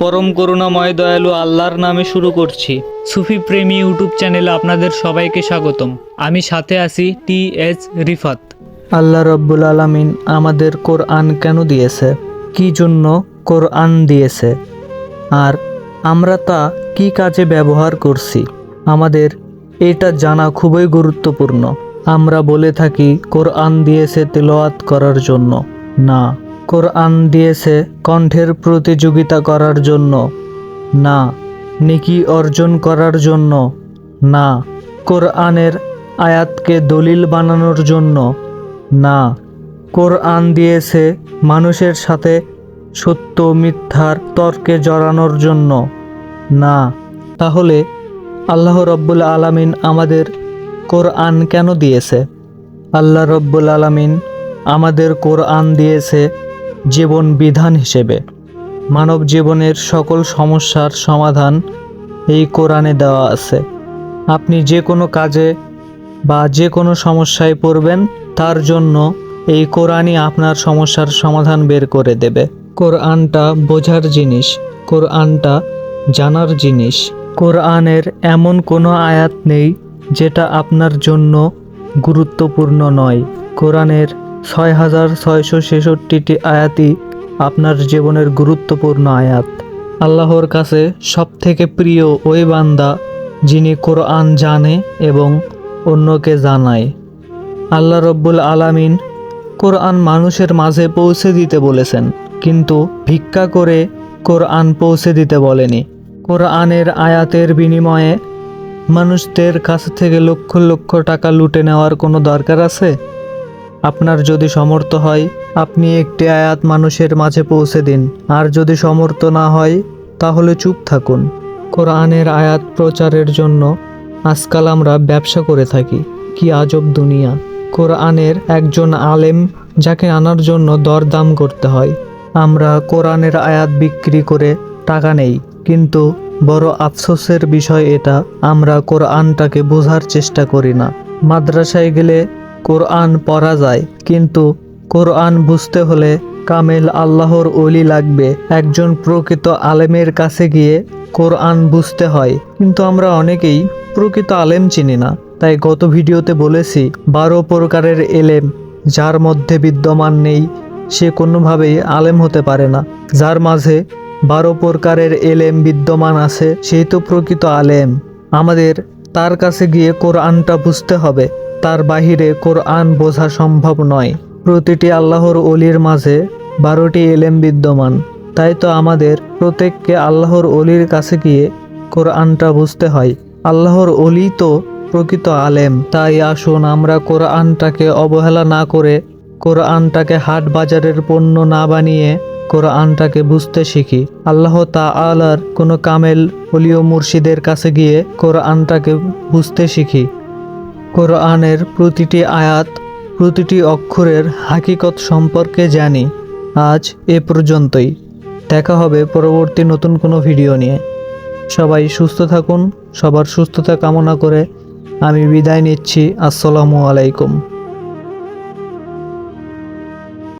পরম করুণাময় দয়ালু আল্লাহর নামে শুরু করছি। সুফি প্রেমী ইউটিউব চ্যানেলে আপনাদের সবাইকে স্বাগতম। আমি সাথে আছি টি এস রিফাত। আল্লাহ রব্বুল আলামিন আমাদের কোরআন কেন দিয়েছে? কি জন্য কোরআন দিয়েছে? আর আমরা তা কি কাজে ব্যবহার করছি? আমাদের এটা জানা খুবই গুরুত্বপূর্ণ। আমরা বলে থাকি কোরআন দিয়েছে তেলাওয়াত করার জন্য। না। কোরআন দিয়েছে কণ্ঠের প্রতিযোগিতা করার জন্য। না, নেকি অর্জন করার জন্য। না, কোরআনের আয়াতকে দলিল বানানোর জন্য। না, কোরআন দিয়েছে মানুষের সাথে সত্য মিথ্যার তর্কে জড়ানোর জন্য। না, তাহলে আল্লাহ রব্বুল আলামিন আমাদের কোরআন কেন দিয়েছে? আল্লাহ রব্বুল আলামিন আমাদের কোরআন দিয়েছে জীবন বিধান হিসেবে। মানব জীবনের সকল সমস্যার সমাধান এই কোরআনে দেওয়া আছে। আপনি যে কোনো কাজে বা যে কোনো সমস্যায় পড়বেন, তার জন্য এই কোরআনই আপনার সমস্যার সমাধান বের করে দেবে। কোরআনটা বোঝার জিনিস, কোরআনটা জানার জিনিস। কোরআনের এমন কোনো আয়াত নেই, যেটা আপনার জন্য গুরুত্বপূর্ণ নয়। কোরআনের ছয় হাজার ছয়শো ছেষট্টিটি আয়াতই আপনার জীবনের গুরুত্বপূর্ণ আয়াত। আল্লাহর কাছে সবথেকে প্রিয় ওই বান্দা যিনি কোরআন জানে এবং অন্যকে জানায়। আল্লাহ রব্বুল আলামিন কোরআন মানুষের মাঝে পৌঁছে দিতে বলেছেন, কিন্তু ভিক্ষা করে কোরআন পৌঁছে দিতে বলেনি। কোরআনের আয়াতের বিনিময়ে মানুষদের কাছ থেকে লক্ষ লক্ষ টাকা লুটে নেওয়ার কোনো দরকার আছে? আপনার যদি সমর্থ হয়, আপনি একটি আয়াত মানুষের মাঝে পৌঁছে দিন। আর যদি সমর্থ না হয়, তাহলে চুপ থাকুন। কোরআনের আয়াত প্রচারের জন্য আজকাল আমরা ব্যবসা করে থাকি। কি আজব দুনিয়া। কোরআনের একজন আলেম যাকে আনার জন্য দরদাম করতে হয়। আমরা কোরআনের আয়াত বিক্রি করে টাকা নেই, কিন্তু বড় আফসোসের বিষয় এটা, আমরা কোরআনটাকে বোঝার চেষ্টা করি না। মাদ্রাসায় গেলে কোরআন পড়া যায়, কিন্তু কোরআন বুঝতে হলে কামেল আল্লাহর অলি লাগবে। একজন প্রকৃত আলেমের কাছে গিয়ে কোরআন বুঝতে হয়, কিন্তু আমরা অনেকেই প্রকৃত আলেম চিনি না। তাই গত ভিডিওতে বলেছি, বারো প্রকারের এলেম, যার মধ্যে বিদ্যমান নেই, সে কোনোভাবেই আলেম হতে পারে না। যার মাঝে বারো প্রকারের এলেম বিদ্যমান আছে, সেই তো প্রকৃত আলেম। আমাদের তার কাছে গিয়ে কোরআনটা বুঝতে হবে। তার বাহিরে কোরআন বোঝা সম্ভব নয়। প্রতিটি আল্লাহর অলির মাঝে বারোটি এলেম বিদ্যমান। তাই তো আমাদের প্রত্যেককে আল্লাহর অলির কাছে গিয়ে কোরআনটা বুঝতে হয়। আল্লাহর অলি তো প্রকৃত আলেম। তাই আসুন আমরা কোরআনটাকে অবহেলা না করে কোরআনটাকে হাট বাজারের পণ্য না বানিয়ে কোরআনটাকে বুঝতে শিখি। আল্লাহ তা আলার কোনো কামেল অলিও মুর্শিদের কাছে গিয়ে কোরআনটাকে বুঝতে শিখি। কোরআনের প্রতিটি আয়াত, প্রতিটি অক্ষরের হাকিকত সম্পর্কে জানি। আজ এ পর্যন্তই। দেখা হবে পরবর্তী নতুন কোনো ভিডিও নিয়ে। সবাই সুস্থ থাকুন, সবার সুস্থতা কামনা করে আমি বিদায় নিচ্ছি। আসসালামু আলাইকুম।